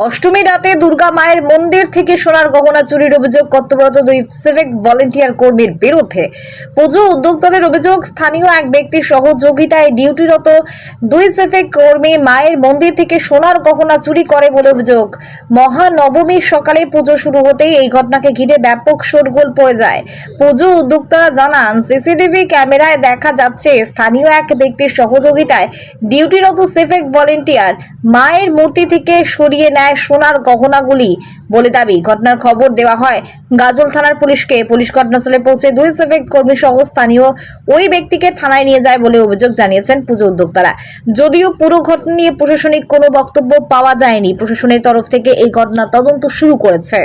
অষ্টমী রাতে দুর্গা মায়ের মন্দির থেকে সোনার গহনা চুরির অভিযোগ কর্তব্যরত দুই সিভিক ভলেন্টিয়ার কর্মীর বিরুদ্ধে। পুজো উদ্যোক্তাদের অভিযোগ, স্থানীয় এক ব্যক্তির সহযোগিতায় ডিউটিরত দুই সিভিক কর্মী মায়ের মন্দির থেকে সোনার গহনা চুরি করে বলে অভিযোগ। মহানবমীর সকালে পুজো শুরু হতেই এই ঘটনাকে ঘিরে ব্যাপক শোরগোল পড়ে যায়। পুজো উদ্যোক্তারা জানান, সিসিটিভি ক্যামেরায় দেখা যাচ্ছে স্থানীয় এক ব্যক্তির সহযোগিতায় ডিউটিরত সিভিক ভলেন্টিয়ার মায়ের মূর্তি থেকে সরিয়ে নেয় সোনার গহনাগুলি বলে দাবি। ঘটনার খবর দেওয়া হয়, গাজল থানার পুলিশকে। পুলিশ ঘটনাস্থলে পৌঁছে দুই সিভিক কর্মী সহ স্থানীয় ওই ব্যক্তিকে থানায় নিয়ে যায় বলে অভিযোগ জানিয়েছেন পুজো উদ্যোক্তারা। যদিও পুরো ঘটনা নিয়ে প্রশাসনিক কোনো বক্তব্য পাওয়া যায়নি, প্রশাসনের তরফ থেকে এই ঘটনা তদন্ত শুরু করেছে।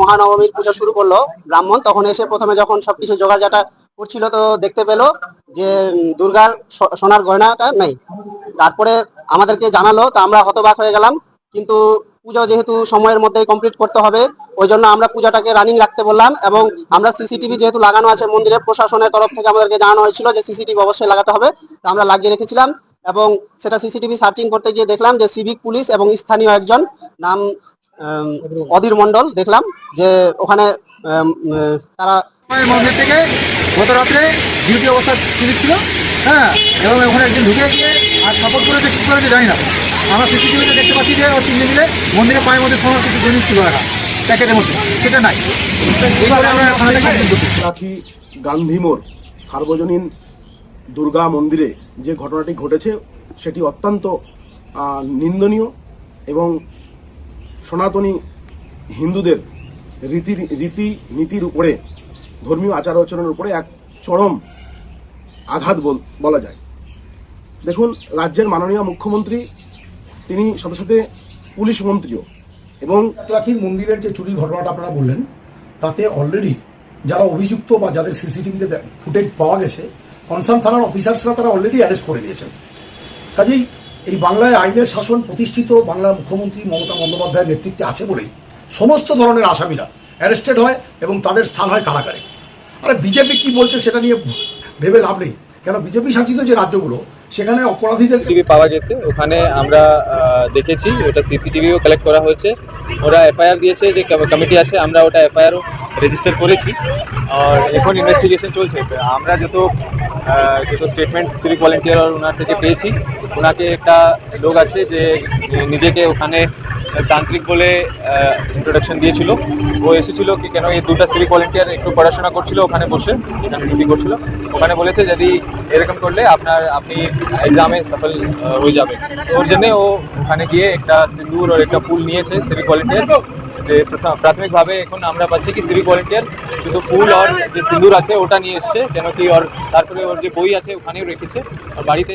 মহানবমীর পুজো শুরু করল ব্রাহ্মণ, তখন এসে প্রথমে যখন সবকিছু জোগাড়জাটা করছিল তো দেখতে পেল যে দুর্গার সোনার গয়নাটা নেই। তারপরে আমাদেরকে জানালো, তো আমরা হতবাক হয়ে গেলাম। কিন্তু পুজো যেহেতু সময়ের মধ্যেই কমপ্লিট করতে হবে, ওই জন্য আমরা পূজাটাকে রানিং রাখতে বললাম এবং আমরা সিসিটিভি যেহেতু লাগানো আছে মন্দিরে, প্রশাসনের তরফ থেকে আমাদেরকে জানানো হয়েছিল যে সিসিটিভি অবশ্যই লাগাতে হবে আমরা লাগিয়ে রেখেছিলাম এবং সেটা সিসিটিভি সার্চিং করতে গিয়ে দেখলাম যে সিভিক পুলিশ এবং স্থানীয় একজন নাম অধীর মন্ডল দেখলাম যে ওখানে তারা মন্দির থেকে গত রাত্রে ডিউটি অবস্থা সিভিক ছিল হ্যাঁ এবং ওখানে একদিন ঢুকে গিয়ে আর সাপোর্ট করেছে, কী করেছে জানি না। আমরা সিসিটিভিতে দেখতে পাচ্ছি যে তিনজন মিলে মন্দিরের পায়ের মধ্যে সময় কিছু জিনিস ছিল রাখা প্যাকেটের মধ্যে। সেটা নাই। এইভাবে আমরা গান্ধী মোড় সার্বজনীন দুর্গা মন্দিরে যে ঘটনাটি ঘটেছে সেটি অত্যন্ত নিন্দনীয় এবং সনাতনী হিন্দুদের রীতি রীতি নীতির উপরে ধর্মীয় আচার আচরণের উপরে এক চরম আঘাত বলা যায়। দেখুন রাজ্যের মাননীয় মুখ্যমন্ত্রী তিনি সাথে সাথে পুলিশ মন্ত্রীও এবং লাখির মন্দিরের যে চুরির ঘটনাটা আপনারা বললেন, তাতে অলরেডি যারা অভিযুক্ত বা যাদের সিসিটিভিতে ফুটেজ পাওয়া গেছে কনসার্ন থানার অফিসার্সরা তারা অলরেডি অ্যারেস্ট করে নিয়েছেন। কাজেই এই বাংলায় আইনের শাসন প্রতিষ্ঠিত বাংলার মুখ্যমন্ত্রী মমতা বন্দ্যোপাধ্যায়ের নেতৃত্বে আছে বলেই সমস্ত ধরনের আসামিরা অ্যারেস্টেড হয় এবং তাদের স্থান হয় কারাগারে। আরে বিজেপি কি বলছে সেটা নিয়ে ভেবে লাভ নেই। কেন বিজেপি শাসিত যে রাজ্যগুলো সেখানে অপরাধীদের টিভি পাওয়া গেছে। ওখানে আমরা দেখেছি, ওটা সিসিটিভিও কালেক্ট করা হয়েছে। ওরা এফআইআর দিয়েছে, যে কমিটি আছে, আমরা ওটা এফআইআরও রেজিস্টার করেছি। আর এখন ইনভেস্টিগেশন চলছে। আমরা যত যত স্টেটমেন্ট সিভিক ভলেন্টিয়ার ওনার থেকে পেয়েছি ওনাকে একটা লোক আছে যে নিজেকে ওখানে তান্ত্রিক বলে ইন্ট্রোডাকশন দিয়েছিল। ও এসেছিল কি কেন এই দুটো সিভিক ভলেন্টিয়ার একটু পড়াশোনা করছিল ওখানে বসে, এখানে ডিউটি করছিল। ওখানে বলেছে যদি এরকম করলে আপনার, আপনি এক্সামে সফল হয়ে যাবে ওর জন্যে ও ওখানে গিয়ে একটা সিঁদুর আর একটা ফুল নিয়েছে সিভিক ভলেন্টিয়ার যে প্রথম প্রাথমিকভাবে এখন আমরা পাচ্ছি কি সিভিক ভলেন্টিয়ার শুধু ফুল আর যে সিঁদুর আছে ওটা নিয়ে এসছে, কেন কি ওর, তারপরে ওর যে বই আছে ওখানেও রেখেছে। আর বাড়িতে